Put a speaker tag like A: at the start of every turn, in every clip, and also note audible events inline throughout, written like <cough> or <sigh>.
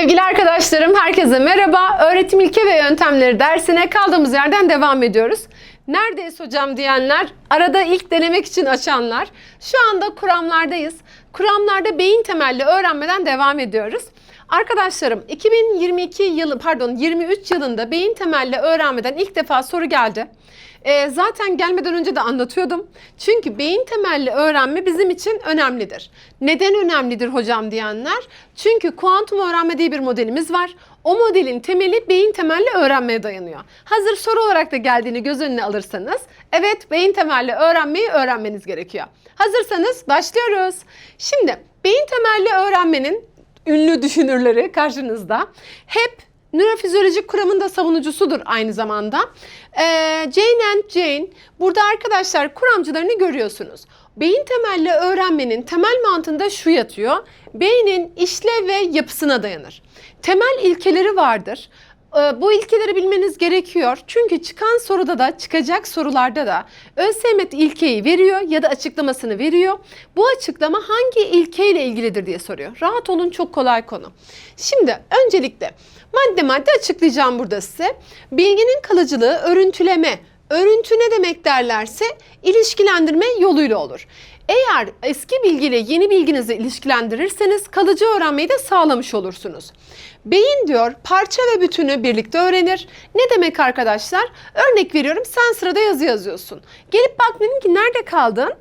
A: Sevgili arkadaşlarım, herkese merhaba. Öğretim ilke ve yöntemleri dersine kaldığımız yerden devam ediyoruz. Neredeyiz hocam diyenler, arada ilk denemek için açanlar. Şu anda kuramlardayız. Kuramlarda beyin temelli öğrenmeden devam ediyoruz. Arkadaşlarım 2022 yılı pardon 23 yılında beyin temelli öğrenmeden ilk defa soru geldi. Ee, zaten gelmeden önce de anlatıyordum. Çünkü beyin temelli öğrenme bizim için önemlidir. Neden önemlidir hocam diyenler? Çünkü kuantum öğrenme diye bir modelimiz var. O modelin temeli beyin temelli öğrenmeye dayanıyor. Hazır soru olarak da geldiğini göz önüne alırsanız, evet beyin temelli öğrenmeyi öğrenmeniz gerekiyor. Hazırsanız başlıyoruz. Şimdi beyin temelli öğrenmenin ünlü düşünürleri karşınızda. Hep nörofizyolojik kuramın da savunucusudur aynı zamanda. Ee, Jane and Jane, burada arkadaşlar kuramcılarını görüyorsunuz. Beyin temelli öğrenmenin temel mantığında şu yatıyor. Beynin işlev ve yapısına dayanır. Temel ilkeleri vardır. Ee, Bu ilkeleri bilmeniz gerekiyor. Çünkü çıkan soruda da çıkacak sorularda da ÖSYM ilkeyi veriyor ya da açıklamasını veriyor. Bu açıklama hangi ilkeyle ilgilidir diye soruyor. Rahat olun çok kolay konu. Şimdi öncelikle madde madde açıklayacağım burada size. Bilginin kalıcılığı örüntüleme. Örüntü ne demek derlerse ilişkilendirme yoluyla olur. Eğer eski bilgiyle yeni bilginizi ilişkilendirirseniz kalıcı öğrenmeyi de sağlamış olursunuz. Beyin diyor parça ve bütünü birlikte öğrenir. Ne demek arkadaşlar? Örnek veriyorum sen sırada yazı yazıyorsun. Gelip bak dedim ki nerede kaldın?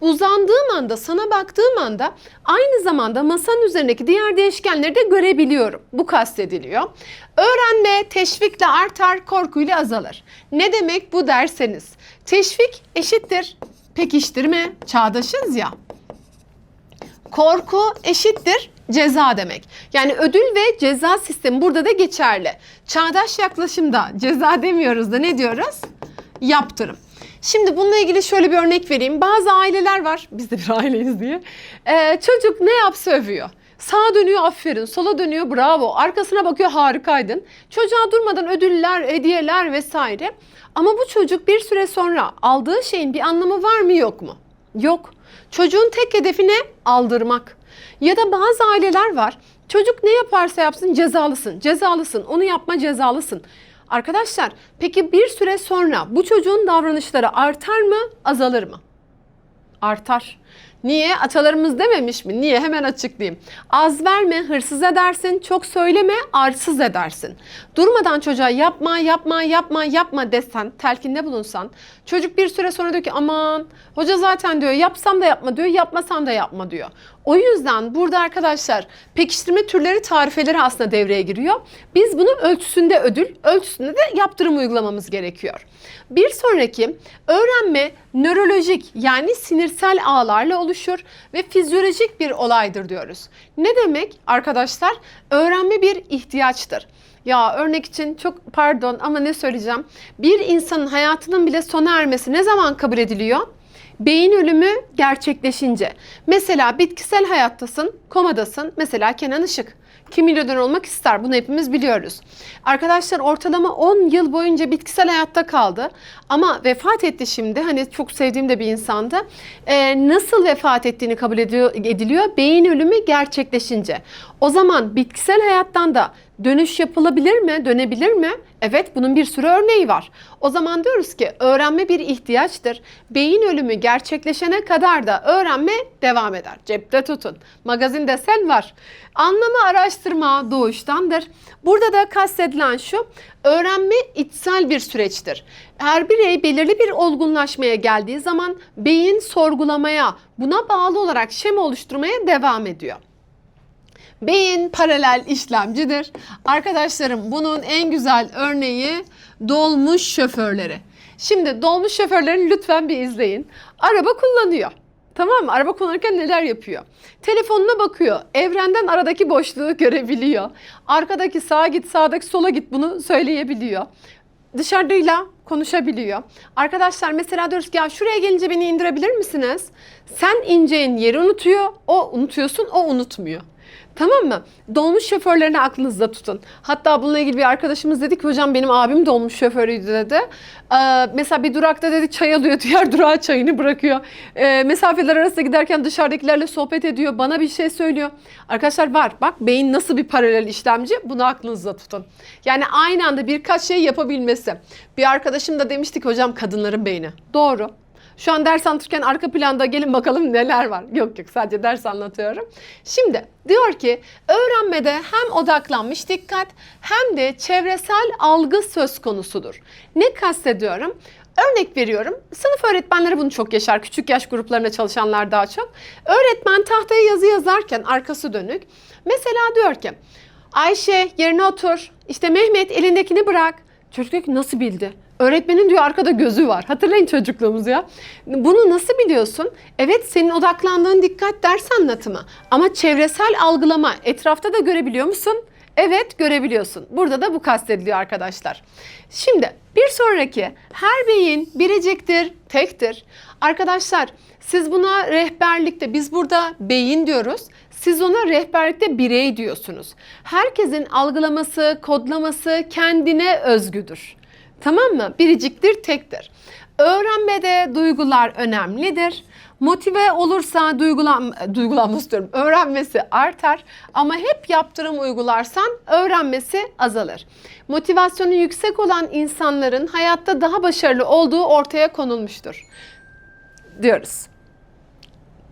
A: Uzandığım anda, sana baktığım anda aynı zamanda masanın üzerindeki diğer değişkenleri de görebiliyorum. Bu kastediliyor. Öğrenme teşvikle artar, korkuyla azalır. Ne demek bu derseniz? Teşvik eşittir pekiştirme, çağdaşız ya. Korku eşittir ceza demek. Yani ödül ve ceza sistemi burada da geçerli. Çağdaş yaklaşımda ceza demiyoruz da ne diyoruz? Yaptırım. Şimdi bununla ilgili şöyle bir örnek vereyim. Bazı aileler var, biz de bir aileyiz diye. Ee, çocuk ne yapsa övüyor. Sağa dönüyor aferin, sola dönüyor bravo, arkasına bakıyor harikaydın. Çocuğa durmadan ödüller, hediyeler vesaire. Ama bu çocuk bir süre sonra aldığı şeyin bir anlamı var mı yok mu? Yok. Çocuğun tek hedefi ne? Aldırmak. Ya da bazı aileler var. Çocuk ne yaparsa yapsın cezalısın, cezalısın, onu yapma cezalısın. Arkadaşlar peki bir süre sonra bu çocuğun davranışları artar mı, azalır mı? Artar. Niye? Atalarımız dememiş mi? Niye? Hemen açıklayayım. Az verme, hırsız edersin. Çok söyleme, arsız edersin. Durmadan çocuğa yapma, yapma, yapma, yapma desen, telkinde bulunsan. Çocuk bir süre sonra diyor ki aman hoca zaten diyor yapsam da yapma diyor, yapmasam da yapma diyor. O yüzden burada arkadaşlar pekiştirme türleri tarifeleri aslında devreye giriyor. Biz bunu ölçüsünde ödül, ölçüsünde de yaptırım uygulamamız gerekiyor. Bir sonraki öğrenme nörolojik yani sinirsel ağlarla oluşur ve fizyolojik bir olaydır diyoruz. Ne demek arkadaşlar? Öğrenme bir ihtiyaçtır. Ya örnek için çok pardon ama ne söyleyeceğim? Bir insanın hayatının bile sona ermesi ne zaman kabul ediliyor? Beyin ölümü gerçekleşince. Mesela bitkisel hayattasın, komadasın. Mesela Kenan Işık. Kim milyoner olmak ister? Bunu hepimiz biliyoruz. Arkadaşlar ortalama 10 yıl boyunca bitkisel hayatta kaldı. Ama vefat etti şimdi. Hani çok sevdiğim de bir insandı. Ee, nasıl vefat ettiğini kabul ediyor, ediliyor? Beyin ölümü gerçekleşince. O zaman bitkisel hayattan da dönüş yapılabilir mi? Dönebilir mi? Evet bunun bir sürü örneği var. O zaman diyoruz ki öğrenme bir ihtiyaçtır. Beyin ölümü gerçekleşene kadar da öğrenme devam eder. Cepte tutun. Magazinde sel var. Anlamı araştırma doğuştandır. Burada da kastedilen şu, öğrenme içsel bir süreçtir. Her birey belirli bir olgunlaşmaya geldiği zaman beyin sorgulamaya, buna bağlı olarak şema oluşturmaya devam ediyor. Beyin paralel işlemcidir. Arkadaşlarım bunun en güzel örneği dolmuş şoförleri. Şimdi dolmuş şoförlerini lütfen bir izleyin. Araba kullanıyor. Tamam mı? Araba kullanırken neler yapıyor? Telefonuna bakıyor. Evrenden aradaki boşluğu görebiliyor. Arkadaki sağa git, sağdaki sola git bunu söyleyebiliyor. Dışarıdayla konuşabiliyor. Arkadaşlar mesela diyoruz ki ya şuraya gelince beni indirebilir misiniz? Sen ineceğin yeri unutuyor, o unutuyorsun, o unutmuyor. Tamam mı? Dolmuş şoförlerini aklınızda tutun. Hatta bununla ilgili bir arkadaşımız dedi ki hocam benim abim dolmuş şoförüydü dedi. Ee, mesela bir durakta dedi çay alıyor, <laughs> diğer durağa çayını bırakıyor. Ee, mesafeler arasında giderken dışarıdakilerle sohbet ediyor, bana bir şey söylüyor. Arkadaşlar var bak beyin nasıl bir paralel işlemci bunu aklınızda tutun. Yani aynı anda birkaç şey yapabilmesi. Bir arkadaşım da demiştik hocam kadınların beyni. Doğru. Şu an ders anlatırken arka planda gelin bakalım neler var. Yok yok sadece ders anlatıyorum. Şimdi diyor ki öğrenmede hem odaklanmış dikkat hem de çevresel algı söz konusudur. Ne kastediyorum? Örnek veriyorum. Sınıf öğretmenleri bunu çok yaşar. Küçük yaş gruplarında çalışanlar daha çok. Öğretmen tahtaya yazı yazarken arkası dönük. Mesela diyor ki Ayşe yerine otur. İşte Mehmet elindekini bırak. Çocuk nasıl bildi? Öğretmenin diyor arkada gözü var. Hatırlayın çocukluğumuzu ya. Bunu nasıl biliyorsun? Evet senin odaklandığın dikkat ders anlatımı. Ama çevresel algılama etrafta da görebiliyor musun? Evet görebiliyorsun. Burada da bu kastediliyor arkadaşlar. Şimdi bir sonraki her beyin biriciktir, tektir. Arkadaşlar siz buna rehberlikte biz burada beyin diyoruz. Siz ona rehberlikte birey diyorsunuz. Herkesin algılaması, kodlaması kendine özgüdür. Tamam mı? Biriciktir, tektir. Öğrenmede duygular önemlidir. Motive olursa duygulan, duygulanması diyorum, öğrenmesi artar. Ama hep yaptırım uygularsan öğrenmesi azalır. Motivasyonu yüksek olan insanların hayatta daha başarılı olduğu ortaya konulmuştur. Diyoruz.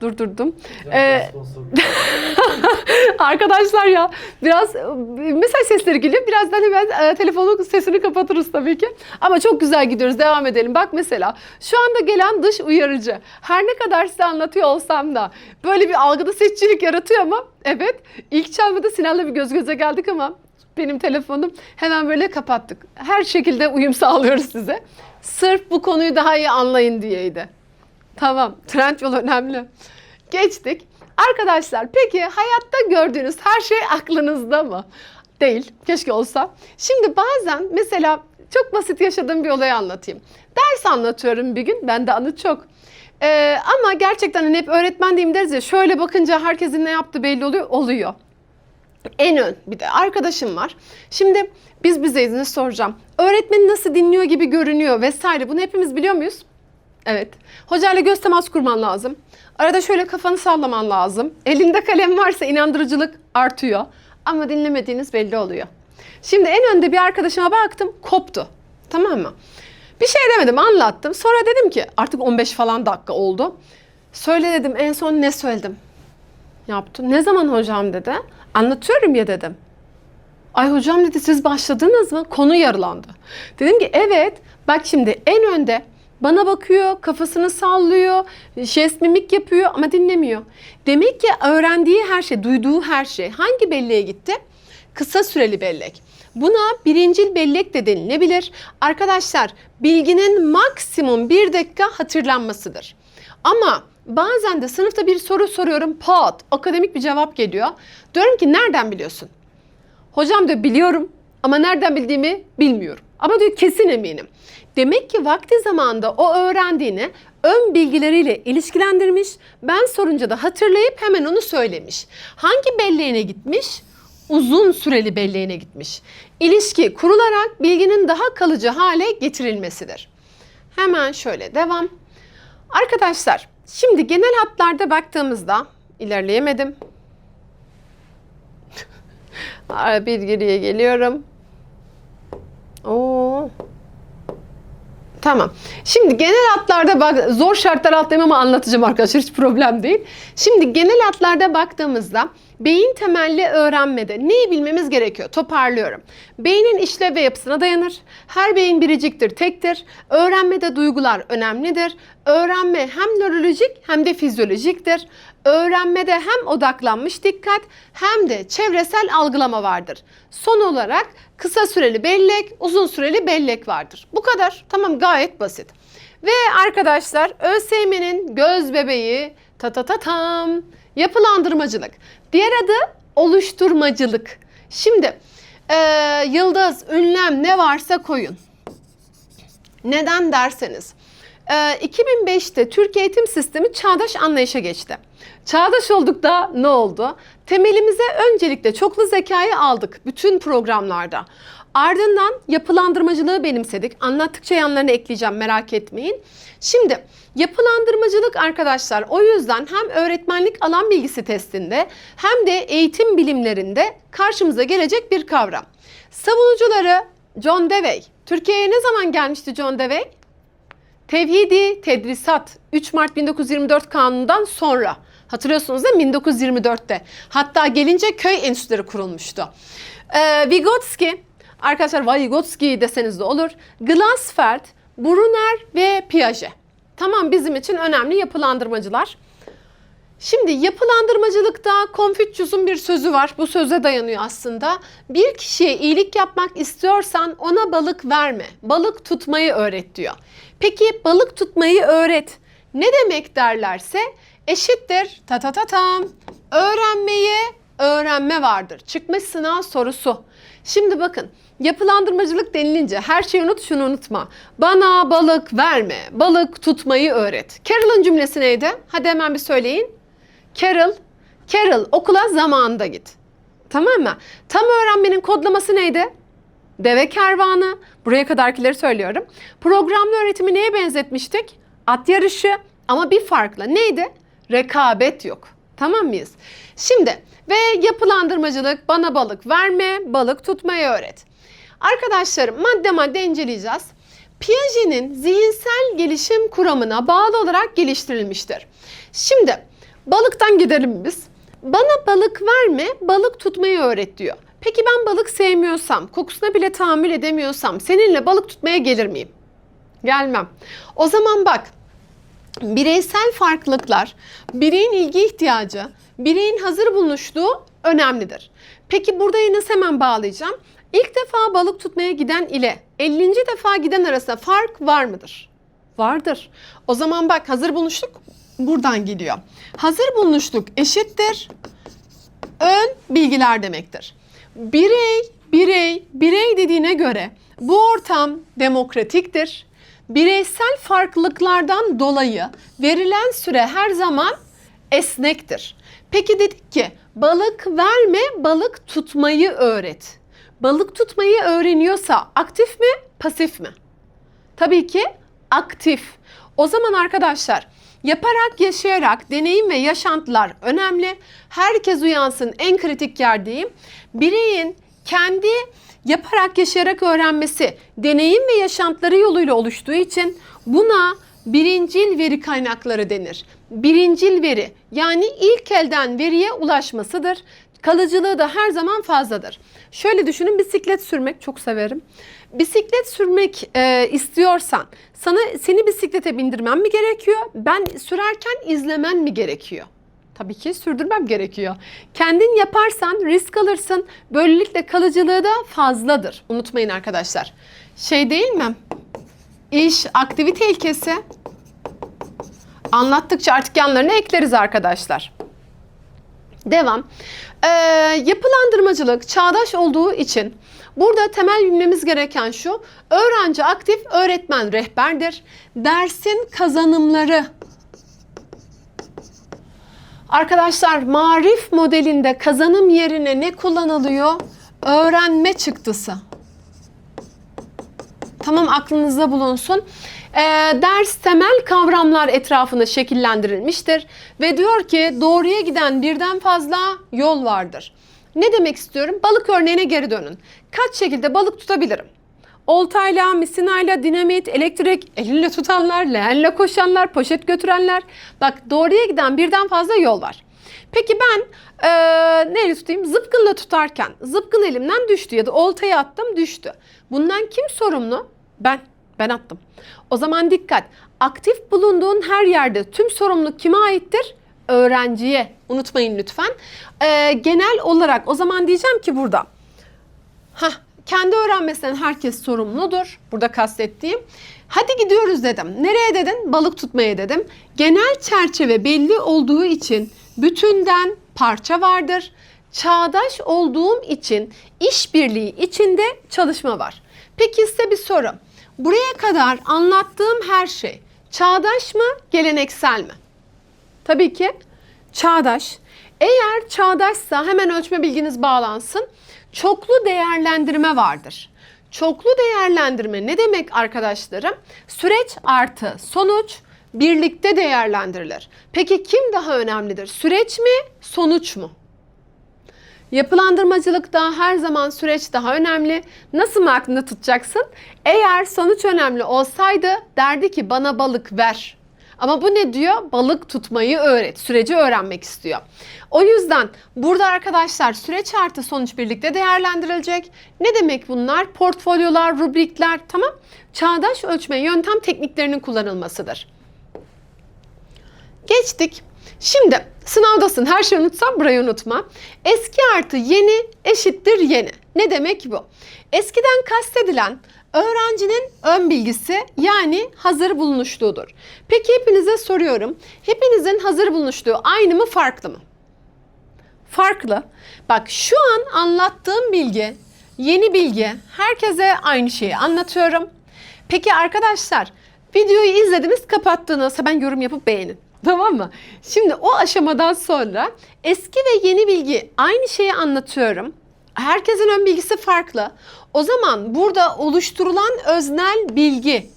A: Durdurdum. Ee, <laughs> Arkadaşlar ya biraz mesaj sesleri geliyor. Birazdan hemen e, telefonun sesini kapatırız tabii ki. Ama çok güzel gidiyoruz. Devam edelim. Bak mesela şu anda gelen dış uyarıcı. Her ne kadar size anlatıyor olsam da böyle bir algıda seçicilik yaratıyor ama evet ilk çalmada Sinan'la bir göz göze geldik ama benim telefonum hemen böyle kapattık. Her şekilde uyum <laughs> sağlıyoruz size. Sırf bu konuyu daha iyi anlayın diyeydi. Tamam. Trend yol önemli. Geçtik. Arkadaşlar peki hayatta gördüğünüz her şey aklınızda mı? Değil. Keşke olsa. Şimdi bazen mesela çok basit yaşadığım bir olayı anlatayım. Ders anlatıyorum bir gün. Bende anı çok. Ee, ama gerçekten hani hep öğretmen diyeyim deriz ya şöyle bakınca herkesin ne yaptığı belli oluyor. Oluyor. En ön bir de arkadaşım var. Şimdi biz bizeyiz ne soracağım. Öğretmeni nasıl dinliyor gibi görünüyor vesaire. Bunu hepimiz biliyor muyuz? Evet. Hocayla göz teması kurman lazım. Arada şöyle kafanı sallaman lazım. Elinde kalem varsa inandırıcılık artıyor. Ama dinlemediğiniz belli oluyor. Şimdi en önde bir arkadaşıma baktım koptu. Tamam mı? Bir şey demedim anlattım. Sonra dedim ki artık 15 falan dakika oldu. Söyle dedim en son ne söyledim? Yaptım. Ne zaman hocam dedi. Anlatıyorum ya dedim. Ay hocam dedi siz başladınız mı? Konu yarılandı. Dedim ki evet bak şimdi en önde bana bakıyor, kafasını sallıyor, jest mimik yapıyor ama dinlemiyor. Demek ki öğrendiği her şey, duyduğu her şey hangi belleğe gitti? Kısa süreli bellek. Buna birincil bellek de denilebilir. Arkadaşlar bilginin maksimum bir dakika hatırlanmasıdır. Ama bazen de sınıfta bir soru soruyorum pat akademik bir cevap geliyor. Diyorum ki nereden biliyorsun? Hocam diyor biliyorum ama nereden bildiğimi bilmiyorum. Ama diyor kesin eminim. Demek ki vakti zamanda o öğrendiğini ön bilgileriyle ilişkilendirmiş. Ben sorunca da hatırlayıp hemen onu söylemiş. Hangi belleğine gitmiş? Uzun süreli belleğine gitmiş. İlişki kurularak bilginin daha kalıcı hale getirilmesidir. Hemen şöyle devam. Arkadaşlar şimdi genel hatlarda baktığımızda ilerleyemedim. <laughs> bir geriye geliyorum. Oo. Tamam. Şimdi genel hatlarda bak zor şartlar altındayım ama anlatacağım arkadaşlar hiç problem değil. Şimdi genel hatlarda baktığımızda beyin temelli öğrenmede neyi bilmemiz gerekiyor? Toparlıyorum. Beynin işlev ve yapısına dayanır. Her beyin biriciktir, tektir. Öğrenmede duygular önemlidir. Öğrenme hem nörolojik hem de fizyolojiktir. Öğrenmede hem odaklanmış dikkat hem de çevresel algılama vardır. Son olarak kısa süreli bellek, uzun süreli bellek vardır. Bu kadar. Tamam gayet basit. Ve arkadaşlar ÖSYM'nin göz bebeği ta ta ta tam yapılandırmacılık. Diğer adı oluşturmacılık. Şimdi e, yıldız, ünlem ne varsa koyun. Neden derseniz 2005'te Türk eğitim sistemi çağdaş anlayışa geçti. Çağdaş olduk da ne oldu? Temelimize öncelikle çoklu zekayı aldık bütün programlarda. Ardından yapılandırmacılığı benimsedik. Anlattıkça yanlarına ekleyeceğim merak etmeyin. Şimdi yapılandırmacılık arkadaşlar o yüzden hem öğretmenlik alan bilgisi testinde hem de eğitim bilimlerinde karşımıza gelecek bir kavram. Savunucuları John Dewey. Türkiye'ye ne zaman gelmişti John Dewey? Tevhidi Tedrisat 3 Mart 1924 kanunundan sonra. Hatırlıyorsunuz mi? 1924'te. Hatta gelince köy enstitüleri kurulmuştu. Ee, Vygotsky, arkadaşlar Vygotsky deseniz de olur. Glasfeld, Brunner ve Piaget. Tamam bizim için önemli yapılandırmacılar. Şimdi yapılandırmacılıkta Konfüçyüs'ün bir sözü var. Bu söze dayanıyor aslında. Bir kişiye iyilik yapmak istiyorsan ona balık verme. Balık tutmayı öğret diyor. Peki balık tutmayı öğret. Ne demek derlerse eşittir ta ta ta tam. Öğrenmeye öğrenme vardır. Çıkmış sınav sorusu. Şimdi bakın yapılandırmacılık denilince her şeyi unut şunu unutma. Bana balık verme. Balık tutmayı öğret. Carol'ın cümlesi neydi? Hadi hemen bir söyleyin. Carol, Carol okula zamanında git. Tamam mı? Tam öğrenmenin kodlaması neydi? Deve kervanı. Buraya kadarkileri söylüyorum. Programlı öğretimi neye benzetmiştik? At yarışı ama bir farkla. Neydi? Rekabet yok. Tamam mıyız? Şimdi ve yapılandırmacılık bana balık verme, balık tutmayı öğret. Arkadaşlarım madde madde inceleyeceğiz. Piaget'in zihinsel gelişim kuramına bağlı olarak geliştirilmiştir. Şimdi balıktan gidelim biz. Bana balık verme, balık tutmayı öğret diyor. Peki ben balık sevmiyorsam, kokusuna bile tahammül edemiyorsam seninle balık tutmaya gelir miyim? Gelmem. O zaman bak bireysel farklılıklar, bireyin ilgi ihtiyacı, bireyin hazır bulunuşluğu önemlidir. Peki burada yine hemen bağlayacağım. İlk defa balık tutmaya giden ile 50. defa giden arasında fark var mıdır? Vardır. O zaman bak hazır bulunuşluk buradan geliyor. Hazır bulunuşluk eşittir ön bilgiler demektir. Birey, birey, birey dediğine göre bu ortam demokratiktir. Bireysel farklılıklardan dolayı verilen süre her zaman esnektir. Peki dedik ki balık verme, balık tutmayı öğret. Balık tutmayı öğreniyorsa aktif mi, pasif mi? Tabii ki aktif. O zaman arkadaşlar yaparak yaşayarak deneyim ve yaşantılar önemli. Herkes uyansın en kritik yer diyeyim. Bireyin kendi yaparak yaşayarak öğrenmesi deneyim ve yaşantıları yoluyla oluştuğu için buna birincil veri kaynakları denir. Birincil veri yani ilk elden veriye ulaşmasıdır. Kalıcılığı da her zaman fazladır. Şöyle düşünün bisiklet sürmek çok severim. Bisiklet sürmek e, istiyorsan sana seni bisiklete bindirmem mi gerekiyor? Ben sürerken izlemen mi gerekiyor? Tabii ki sürdürmem gerekiyor. Kendin yaparsan risk alırsın. Böylelikle kalıcılığı da fazladır. Unutmayın arkadaşlar. Şey değil mi? İş, aktivite ilkesi. Anlattıkça artık yanlarına ekleriz arkadaşlar. Devam. Ee, yapılandırmacılık çağdaş olduğu için burada temel bilmemiz gereken şu. Öğrenci aktif, öğretmen rehberdir. Dersin kazanımları. Arkadaşlar marif modelinde kazanım yerine ne kullanılıyor? Öğrenme çıktısı. Tamam aklınızda bulunsun. Ee, ders temel kavramlar etrafında şekillendirilmiştir ve diyor ki doğruya giden birden fazla yol vardır. Ne demek istiyorum? Balık örneğine geri dönün. Kaç şekilde balık tutabilirim? Oltayla, misinayla, dinamit, elektrik, elinle tutanlar, leğenle koşanlar, poşet götürenler. Bak doğruya giden birden fazla yol var. Peki ben ee, neyle tutayım? Zıpkınla tutarken zıpkın elimden düştü ya da oltayı attım düştü. Bundan kim sorumlu? Ben. Ben attım. O zaman dikkat. Aktif bulunduğun her yerde tüm sorumluluk kime aittir? Öğrenciye. Unutmayın lütfen. Ee, genel olarak o zaman diyeceğim ki burada. Hah, kendi öğrenmesinden herkes sorumludur. Burada kastettiğim. Hadi gidiyoruz dedim. Nereye dedin? Balık tutmaya dedim. Genel çerçeve belli olduğu için bütünden parça vardır. Çağdaş olduğum için işbirliği içinde çalışma var. Peki size bir soru. Buraya kadar anlattığım her şey Çağdaş mı, geleneksel mi? Tabii ki çağdaş. Eğer çağdaşsa hemen ölçme bilginiz bağlansın. Çoklu değerlendirme vardır. Çoklu değerlendirme ne demek arkadaşlarım? Süreç artı sonuç birlikte değerlendirilir. Peki kim daha önemlidir? Süreç mi, sonuç mu? Yapılandırmacılıkta her zaman süreç daha önemli. Nasıl mı aklında tutacaksın? Eğer sonuç önemli olsaydı derdi ki bana balık ver. Ama bu ne diyor? Balık tutmayı öğret. Süreci öğrenmek istiyor. O yüzden burada arkadaşlar süreç artı sonuç birlikte değerlendirilecek. Ne demek bunlar? Portfolyolar, rubrikler tamam. Çağdaş ölçme yöntem tekniklerinin kullanılmasıdır. Geçtik. Şimdi sınavdasın. Her şeyi unutsam burayı unutma. Eski artı yeni eşittir yeni. Ne demek bu? Eskiden kastedilen öğrencinin ön bilgisi yani hazır bulunuşluğudur. Peki hepinize soruyorum. Hepinizin hazır bulunuşluğu aynı mı farklı mı? Farklı. Bak şu an anlattığım bilgi, yeni bilgi herkese aynı şeyi anlatıyorum. Peki arkadaşlar videoyu izlediniz kapattınız hemen yorum yapıp beğenin. <laughs> Tamam mı? Şimdi o aşamadan sonra eski ve yeni bilgi aynı şeyi anlatıyorum. Herkesin ön bilgisi farklı. O zaman burada oluşturulan öznel bilgi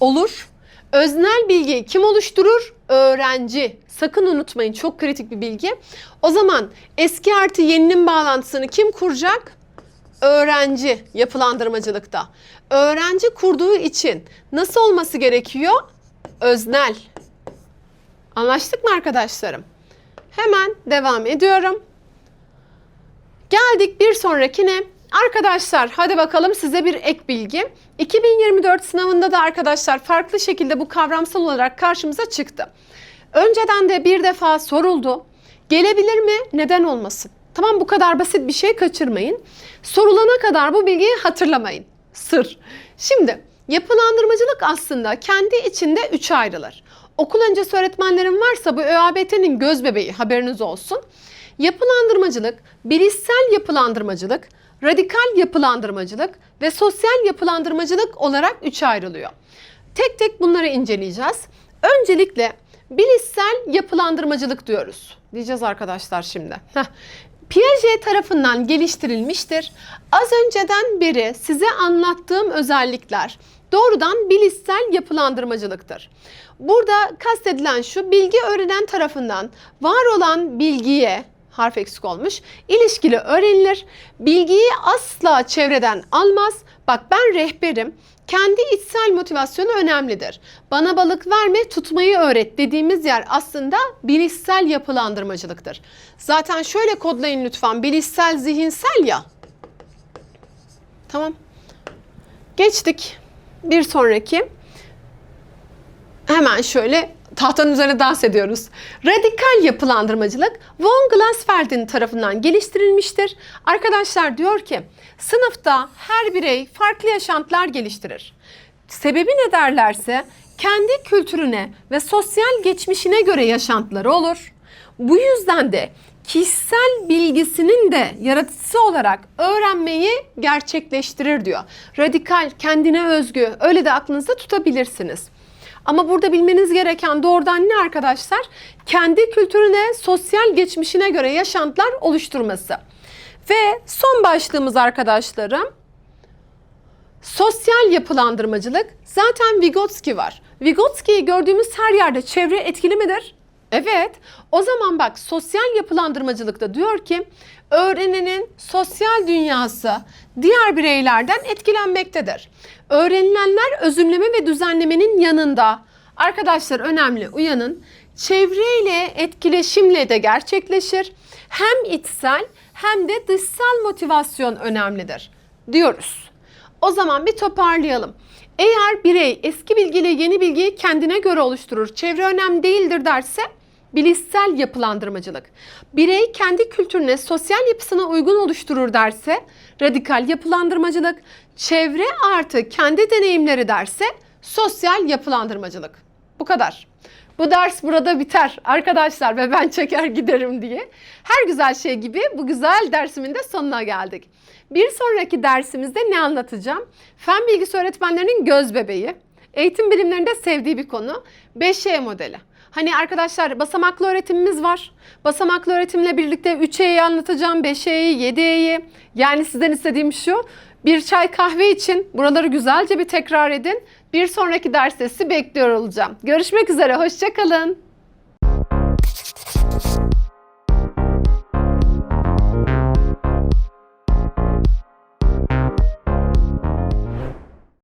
A: olur. Öznel bilgi kim oluşturur? Öğrenci. Sakın unutmayın çok kritik bir bilgi. O zaman eski artı yeninin bağlantısını kim kuracak? Öğrenci yapılandırmacılıkta. Öğrenci kurduğu için nasıl olması gerekiyor? Öznel. Anlaştık mı arkadaşlarım? Hemen devam ediyorum. Geldik bir sonrakine. Arkadaşlar hadi bakalım size bir ek bilgi. 2024 sınavında da arkadaşlar farklı şekilde bu kavramsal olarak karşımıza çıktı. Önceden de bir defa soruldu. Gelebilir mi? Neden olmasın? Tamam bu kadar basit bir şey kaçırmayın. Sorulana kadar bu bilgiyi hatırlamayın. Sır. Şimdi yapılandırmacılık aslında kendi içinde üçe ayrılır. Okul öncesi öğretmenlerin varsa bu ÖABT'nin göz bebeği haberiniz olsun. Yapılandırmacılık, bilişsel yapılandırmacılık, radikal yapılandırmacılık ve sosyal yapılandırmacılık olarak üçe ayrılıyor. Tek tek bunları inceleyeceğiz. Öncelikle bilişsel yapılandırmacılık diyoruz. Diyeceğiz arkadaşlar şimdi. Heh. Piaget tarafından geliştirilmiştir. Az önceden beri size anlattığım özellikler doğrudan bilişsel yapılandırmacılıktır. Burada kastedilen şu bilgi öğrenen tarafından var olan bilgiye harf eksik olmuş. ilişkili öğrenilir. Bilgiyi asla çevreden almaz. Bak ben rehberim. Kendi içsel motivasyonu önemlidir. Bana balık verme, tutmayı öğret dediğimiz yer aslında bilişsel yapılandırmacılıktır. Zaten şöyle kodlayın lütfen. Bilişsel, zihinsel ya. Tamam. Geçtik. Bir sonraki. Hemen şöyle tahtanın üzerine dans ediyoruz. Radikal yapılandırmacılık von Glasfeld'in tarafından geliştirilmiştir. Arkadaşlar diyor ki sınıfta her birey farklı yaşantılar geliştirir. Sebebi ne derlerse kendi kültürüne ve sosyal geçmişine göre yaşantıları olur. Bu yüzden de kişisel bilgisinin de yaratıcısı olarak öğrenmeyi gerçekleştirir diyor. Radikal, kendine özgü öyle de aklınızda tutabilirsiniz. Ama burada bilmeniz gereken doğrudan ne arkadaşlar? Kendi kültürüne, sosyal geçmişine göre yaşantılar oluşturması. Ve son başlığımız arkadaşlarım sosyal yapılandırmacılık. Zaten Vygotsky var. Vygotsky'yi gördüğümüz her yerde çevre etkili midir? Evet. O zaman bak sosyal yapılandırmacılıkta diyor ki öğrenenin sosyal dünyası diğer bireylerden etkilenmektedir. Öğrenilenler özümleme ve düzenlemenin yanında arkadaşlar önemli uyanın çevreyle etkileşimle de gerçekleşir. Hem içsel hem de dışsal motivasyon önemlidir diyoruz. O zaman bir toparlayalım. Eğer birey eski bilgiyle yeni bilgiyi kendine göre oluşturur, çevre önemli değildir derse bilişsel yapılandırmacılık. Birey kendi kültürüne, sosyal yapısına uygun oluşturur derse radikal yapılandırmacılık. Çevre artı kendi deneyimleri derse sosyal yapılandırmacılık. Bu kadar. Bu ders burada biter arkadaşlar ve ben çeker giderim diye. Her güzel şey gibi bu güzel dersimin de sonuna geldik. Bir sonraki dersimizde ne anlatacağım? Fen bilgisi öğretmenlerinin göz bebeği. eğitim bilimlerinde sevdiği bir konu. 5Y modeli. Hani arkadaşlar basamaklı öğretimimiz var. Basamaklı öğretimle birlikte 3Y'yi anlatacağım, 5Y'yi, 7Y'yi. Yani sizden istediğim şu, bir çay kahve için buraları güzelce bir tekrar edin. Bir sonraki derste sizi bekliyor olacağım. Görüşmek üzere, hoşçakalın.